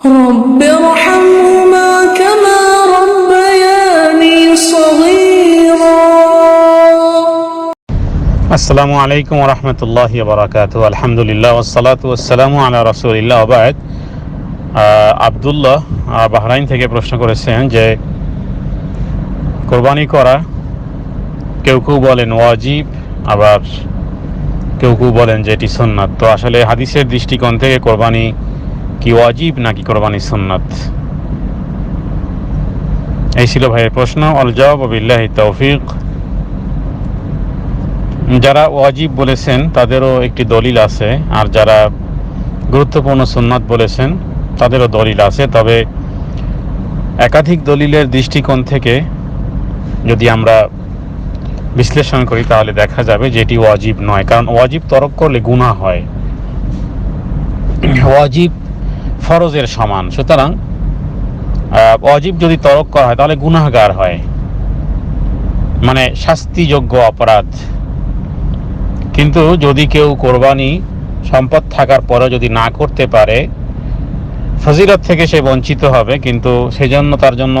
رب ارحمهما كما ربياني صغيرا আসসালামু আলাইকুম রহমতুল্লাহ বারাকাত আলহামদুলিল্লাহ ওসালাত ওসালামু আলা রসুলিল্লাহ ওবায়দ আবদুল্লাহ আহ, বাহরাইন থেকে প্রশ্ন করেছেন যে কোরবানি করা কেউ কেউ বলেন ওয়াজিব আবার কেউ কেউ বলেন যে এটি সুন্নাত তো আসলে হাদিসের দৃষ্টিকোণ থেকে কোরবানি কি ওয়াজিব নাকি কোরবানি সুন্নাত? এই ছিল ভাইয়ের প্রশ্ন অল জবাব তৌফিক। যারা ওয়াজিব বলেছেন, তাদেরও একটি দলিল আছে, আর যারা গুরুত্বপূর্ণ সুন্নাত বলেছেন, তাদেরও দলিল আছে। তবে একাধিক দলিলের দৃষ্টিকোণ থেকে যদি আমরা বিশ্লেষণ করি, তাহলে দেখা যাবে যে এটি ওয়াজিব নয়। কারণ ওয়াজিব তরক করলে গুনাহ হয়। ওয়াজিব ফরজের সমান। সুতরাং ওয়াজিব যদি তরক করা হয়, তাহলে গুনাহগার হয়। মানে শাস্তিযোগ্য অপরাধ। কিন্তু যদি কেউ কোরবানি সম্পদ থাকার পরেও যদি না করতে পারে, ফজিলত থেকে সে বঞ্চিত হবে, কিন্তু সেজন্য তার জন্য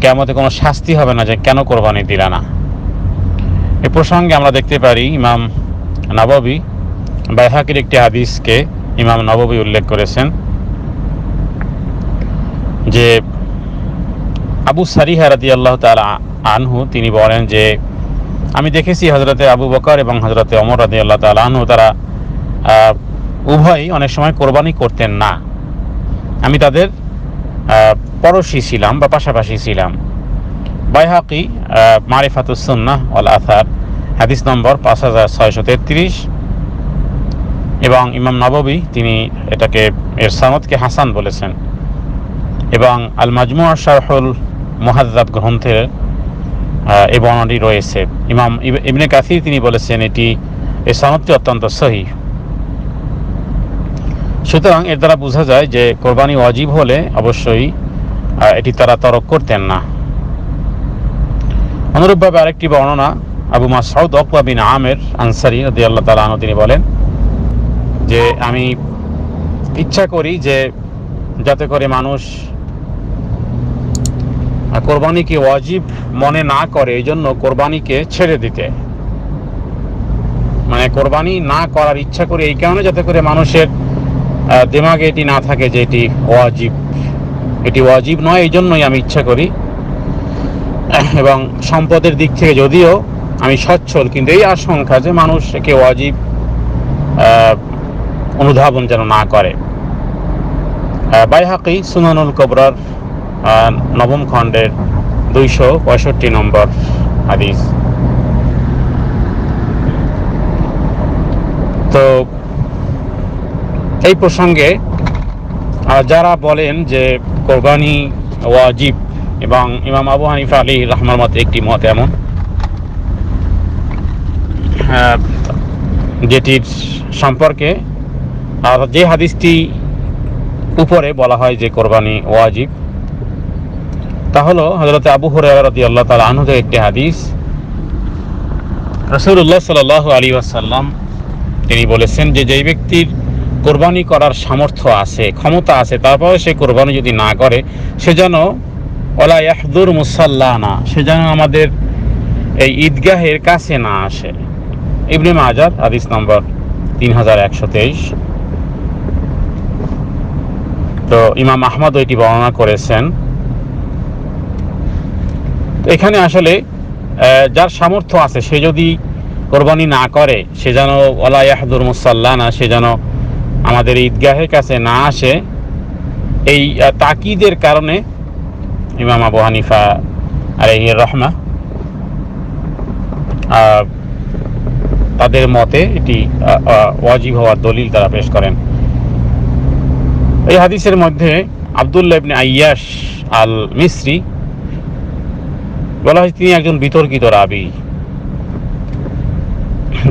কেমতে কোনো শাস্তি হবে না যে কেন কোরবানি দিলা না। এ প্রসঙ্গে আমরা দেখতে পারি ইমাম নববী, বাইহাকির একটি হাদিসকে ইমাম নববী উল্লেখ করেছেন। যে আবু সারিহা রাদি আল্লাহ তালা আনহু, তিনি বলেন যে, আমি দেখেছি হজরতে আবু বকর এবং হজরতে অমর রাদি আল্লাহ তালু তারা উভয়ই অনেক সময় কোরবানি করতেন না। আমি তাদের পড়োশি ছিলাম বা পাশাপাশি ছিলাম। বাইহাকি মারিফাতুসন্না অল আথার হাদিস নম্বর পাঁচ হাজার ছয়শো তেত্রিশ। এবং ইমাম নববী, তিনি এটাকে এর সানদকে হাসান বলেছেন। এবং আল মাজমু শারহুল মুহাদ্দাব গ্রন্থের এই বর্ণনাটি রয়েছে। ইমাম ইব- ইবনে কাসির তিনি বলেছেন, এটি এই সনদটি অত্যন্ত সহি। সুতরাং এর দ্বারা বোঝা যায় যে কোরবানি ওয়াজিব হলে অবশ্যই এটি তারা তরক করতেন না। অনুরূপভাবে আরেকটি বর্ণনা, আবু মাসউদ অকবা বিন আমের আনসারি রদি আল্লাহ তালা তিনি বলেন যে, আমি ইচ্ছা করি যে, যাতে করে মানুষ কোরবানিকে ওয়াজিব মনে না করে এই জন্য কোরবানিকে ছেড়ে দিতে। মানে কোরবানি না করার ইচ্ছা করে এই কারণে যাতে করে মানুষের দিমাগে এটি না থাকে যে এটি ওয়াজিব। এটি ওয়াজিব নয় এই জন্যই আমি ইচ্ছা করি। এবং সম্পদের দিক থেকে যদিও আমি সচ্ছল, কিন্তু এই আশঙ্কা যে মানুষ একে ওয়াজিব অনুধাবন যেন না করে। বাইহাকি সুনানুল কবরার নবম খণ্ডের দুইশো পঁয়ষট্টি নম্বর হাদিস। তো এই প্রসঙ্গে যারা বলেন যে কোরবানি ওয়াজিব এবং ইমাম আবু হানিফা আলী রহমার মতে একটি মত এমন যেটির সম্পর্কে, আর যে হাদিসটি উপরে বলা হয় যে কোরবানি ওয়াজিব তা হলো হজরত আবু হরারতি আল্লাহ তালা আনহুদের একটি হাদিস। রসুল্লাহ সাল আলী আসাল্লাম তিনি বলেছেন যে, যেই ব্যক্তির কোরবানি করার সামর্থ্য আছে, ক্ষমতা আছে, তারপরে সে কোরবানি যদি না করে, সে যেন ওলা ইয়াহদুর মুসাল্লাহ না সে যেন আমাদের এই ঈদগাহের কাছে না আসে। ইবনে মাজার, হাদিস নম্বর তিন হাজার একশো তেইশ। তো ইমাম আহমদ এটি বর্ণনা করেছেন এখানে আসলে যার সামর্থ্য আছে সে যদি কোরবানি না করে সে যেন ওলা ইয়াহদুর মুসাল্লাহ না সে যেন আমাদের ঈদগাহের কাছে না আসে এই তাকিদের কারণে ইমাম আবু হানিফা আলহির রহমা আহ, তাদের মতে এটি ওয়াজিব হওয়ার দলিল তারা পেশ করেন। এই হাদিসের মধ্যে আবদুল্লাহ ইবনে আইয়াস আল মিসরি বলা হয় তিনি একজন বিতর্কিত রাবি।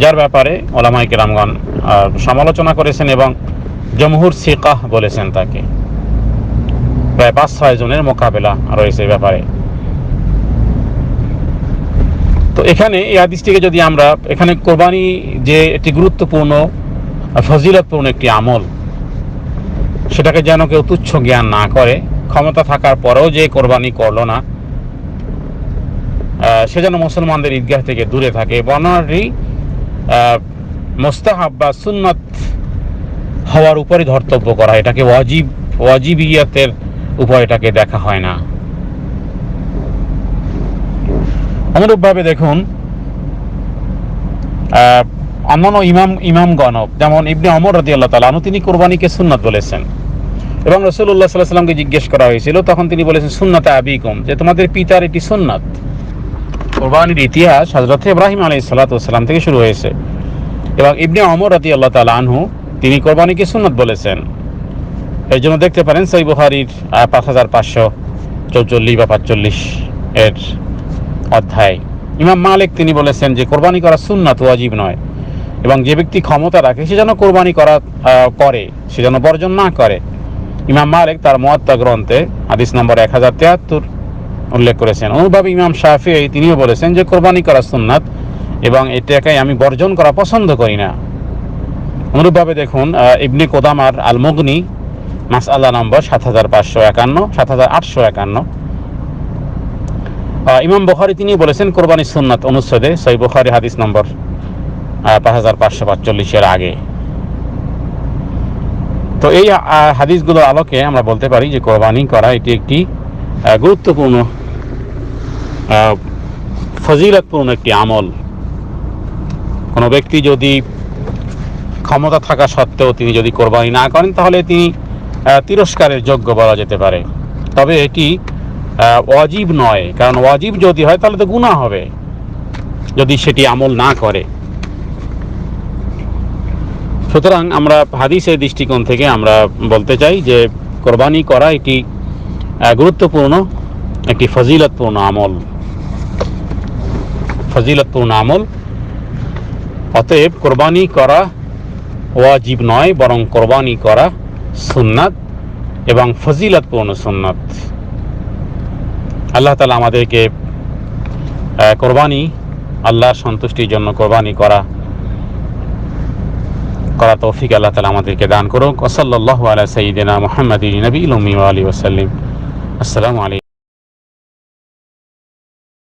যার ব্যাপারে ওলামাই কেরামগণ সমালোচনা করেছেন এবং জমহুর সিকাহ বলেছেন তাকে। প্রায় পাঁচ ছয় জনের মোকাবেলা রয়েছে ব্যাপারে। তো এখানে এই হাদিসটিকে যদি আমরা, এখানে কোরবানি যে একটি গুরুত্বপূর্ণ, ফজিলতপূর্ণ একটি আমল, সেটাকে যেন কেউ তুচ্ছ জ্ঞান না করে, ক্ষমতা থাকার পরেও যে কোরবানি করল না সে যেন মুসলমানদের ঈদগাহ থেকে দূরে থাকে। বর্ণনাটি মোস্তাহাব বা সুন্নত হওয়ার উপরে ধর্তব্য করা। এটাকে ওয়াজিব, ওয়াজিবিয়াতের উপর এটাকে দেখা হয় না। অনুরূপভাবে দেখুন অন্যান্য ইমাম ইমাম ইমামগণ যেমন ইবনে অমর রাদি আল্লাহ তালু তিনি কোরবানিকে সুন্নাত বলেছেন। এবং রসুল্লাহ সাল্লাহ সাল্লামকে জিজ্ঞেস করা হয়েছিল, তখন তিনি বলেছেন, সুন্নাতে আবিকুম যে তোমাদের পিতার এটি সুন্নাত। কোরবানির ইতিহাস হজরত ইব্রাহিম আলী সাল্লাতাম থেকে শুরু হয়েছে। এবং ইবনে অমর রাদি আল্লাহ তালা আনহু, তিনি কোরবানিকে সুন্নাত বলেছেন। এর জন্য দেখতে পারেন সই বুহারির পাঁচ হাজার পাঁচশো চৌচল্লিশ বা পাঁচচল্লিশ এর অধ্যায়। ইমাম মালিক তিনি বলেছেন যে, কোরবানি করা সুন্নাত ওয়াজিব নয় এবং যে ব্যক্তি ক্ষমতা রাখে, সে যেন কোরবানি করা করে, সে যেন বর্জন না করে। ইমাম মালিক তার মহাত্মা গ্রন্থে হাদিস নম্বর এক হাজার তিয়াত্তর উল্লেখ করেছেন। অনুভাবে ইমাম শাফি তিনিও বলেছেন যে, কোরবানি করা সুন্নাত এবং এটাকে আমি বর্জন করা পছন্দ করি না। অনুরূপভাবে দেখুন ইবনে কোদামার আল মুগনি মাস আল্লাহ নম্বর সাত হাজার পাঁচশো একান্ন, সাত হাজার আটশো একান্ন। ইমাম বখারি তিনি বলেছেন, কোরবানি সুন্নাত অনুচ্ছেদে সই বখারি হাদিস নম্বর পাঁচ হাজার পাঁচশো পাঁচচল্লিশের আগে। তো এই হাদিসগুলোর আলোকে আমরা বলতে পারি যে, কোরবানি করা এটি একটি গুরুত্বপূর্ণ ফজিলতপূর্ণ একটি আমল। কোনো ব্যক্তি যদি ক্ষমতা থাকা সত্ত্বেও তিনি যদি কোরবানি না করেন, তাহলে তিনি তিরস্কারের যোগ্য বলা যেতে পারে। তবে এটি ওয়াজিব নয়। কারণ ওয়াজিব যদি হয়, তাহলে তো গুনাহ হবে, যদি সেটি আমল না করে। সুতরাং আমরা হাদিসের দৃষ্টিকোণ থেকে আমরা বলতে চাই যে, কোরবানি করা এটি গুরুত্বপূর্ণ একটি ফজিলতপূর্ণ আমল। ফজিলতপূর্ণ আমল। অতএব কোরবানি করা ওয়াজিব নয়, বরং কোরবানি করা সুন্নাত এবং ফজিলতপূর্ণ সুন্নাত। আল্লাহ তালা আমাদেরকে কোরবানি, আল্লাহর সন্তুষ্টির জন্য কোরবানি করা করা তৌফিক আল্লাহ তালা আমাদেরকে দান করুক। ওসল্লাহ আলা সঈদিনা মোহাম্মদ নবী আলী ওসাল্লিম আসসালামু আলাইকুম